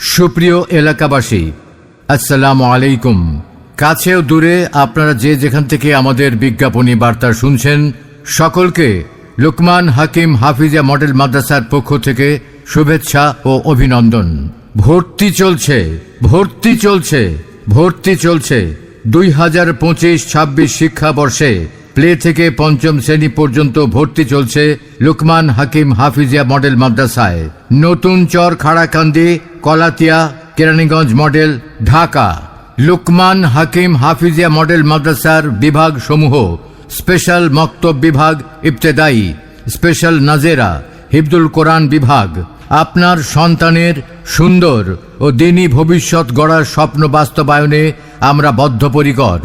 সুপ্রিয় এলাকাবাসী, আসসালামু আলাইকুম। কাছেও দূরে আপনারা যে যেখান থেকে আমাদের বিজ্ঞাপনী বার্তা শুনছেন, সকলকে লুকমান হাকিম হাফিজা মডেল মাদ্রাসার পক্ষ থেকে শুভেচ্ছা ও অভিনন্দন। ভর্তি চলছে ভর্তি চলছে ভর্তি চলছে। দুই হাজার পঁচিশ ছাব্বিশ শিক্ষাবর্ষে প্লে থেকে পঞ্চম শ্রেণি পর্যন্ত ভর্তি চলছে লুকমান হাকিম হাফিজিয়া মডেল মাদ্রাসায়। নতুন চর খাড়াকান্দি, কলাতিয়া, কেরানীগঞ্জ মডেল, ঢাকা। লুকমান হাকিম হাফিজিয়া মডেল মাদ্রাসার বিভাগ সমূহ স্পেশাল মক্তব বিভাগ ইবতেদায়ী, স্পেশাল নাজেরা হিবদুল কোরআন বিভাগ। আপনার সন্তানের সুন্দর ও দিনী ভবিষ্যৎ গড়ার স্বপ্ন বাস্তবায়নে আমরা বদ্ধপরিকর।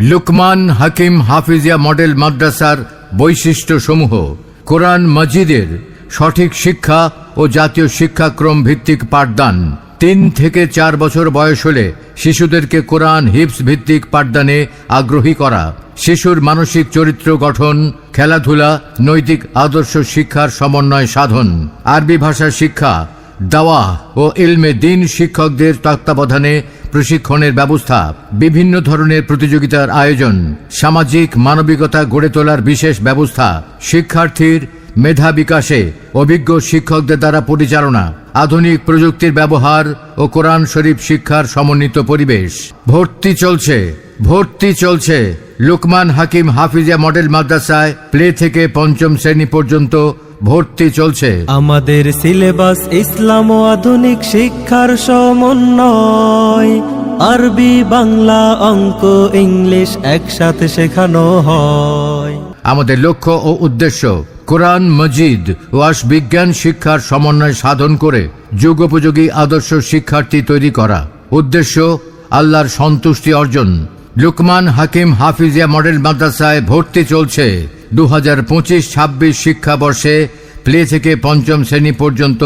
লুকমান হাকিম হাফিজিয়া মডেল মাদ্রাসার বৈশিষ্ট্যসমূহ কোরআন মজিদের সঠিক শিক্ষা ও জাতীয় শিক্ষাক্রম ভিত্তিক পাঠদান। তিন থেকে চার বছর বয়স হলে শিশুদেরকে কোরআন হিপস ভিত্তিক পাঠদানে আগ্রহী করা। শিশুর মানসিক চরিত্র গঠন, খেলাধুলা, নৈতিক আদর্শ শিক্ষার সমন্বয় সাধন। আরবি ভাষা শিক্ষা দাওয়া ও ইলমে দিন শিক্ষকদের তত্ত্বাবধানে প্রশিক্ষণের ব্যবস্থা, বিভিন্ন ধরনের প্রতিযোগিতার আয়োজন, সামাজিক মানবিকতা গড়ে তোলার বিশেষ ব্যবস্থা, শিক্ষার্থীর মেধা বিকাশে অভিজ্ঞ শিক্ষকদের দ্বারা পরিচালনা, আধুনিক প্রযুক্তির ব্যবহার ও কোরআন শরীফ শিক্ষার সমন্বিত পরিবেশ। ভর্তি চলছে ভর্তি চলছে। লুকমান হাকিম হাফিজা মডেল মাদ্রাসায় প্লে থেকে পঞ্চম শ্রেণি পর্যন্ত ভর্তি চলছে। আমাদের সিলেবাস ইসলাম ও আধুনিক শিক্ষার সমন্বয়। আরবি বাংলা অঙ্ক ইংলিশ একসাথে শেখানো হয়। আমাদের লক্ষ্য ও উদ্দেশ্য কোরআন মজিদ ও বিজ্ঞান শিক্ষার সমন্বয় সাধন করে যুগোপযোগী আদর্শ শিক্ষার্থী তৈরি করা। উদ্দেশ্য আল্লাহর সন্তুষ্টি অর্জন। লুকমান হাকিম হাফিজিয়া মডেল মাদ্রাসায় ভর্তি চলছে। দু হাজার পঁচিশ ছাব্বিশ শিক্ষাবর্ষে প্লে থেকে পঞ্চম শ্রেণি পর্যন্ত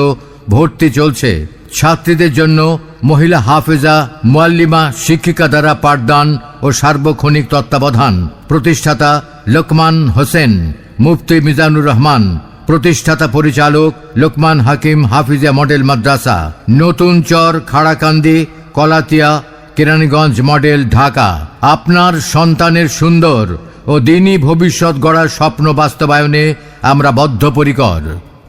ভর্তি চলছে। ছাত্রীদের জন্য মহিলা হাফেজা, মোয়াল্লিমা, শিক্ষিকা দ্বারা পাঠদান ও সার্বক্ষণিক তত্ত্বাবধান। প্রতিষ্ঠাতা লোকমান হোসেন, মুফতি মিজানুর রহমান। প্রতিষ্ঠাতা পরিচালক লোকমান হাকিম হাফিজা মডেল মাদ্রাসা। নতুন চর খাড়াকান্দি, কলাতিয়া, কেরানীগঞ্জ মডেল ঢাকা। আপনার সন্তানের সুন্দর ও দিনই ভবিষ্যৎ গড়ার স্বপ্ন বাস্তবায়নে আমরা বদ্ধপরিকর।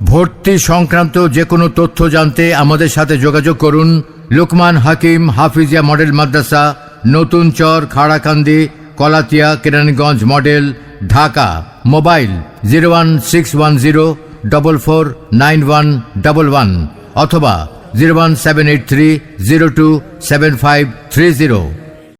ভর্তি সংক্রান্ত যে কোনো তথ্য জানতে আমাদের সাথে যোগাযোগ করুন Lokman Hakim Hafizia model Madrasa, Notun Char Kharakandi, Kalatia, Keraniganj model, Dhaka, mobile zero one six one zero, double four nine one double one, অথবা zero one seven eight three zero two seven five three zero.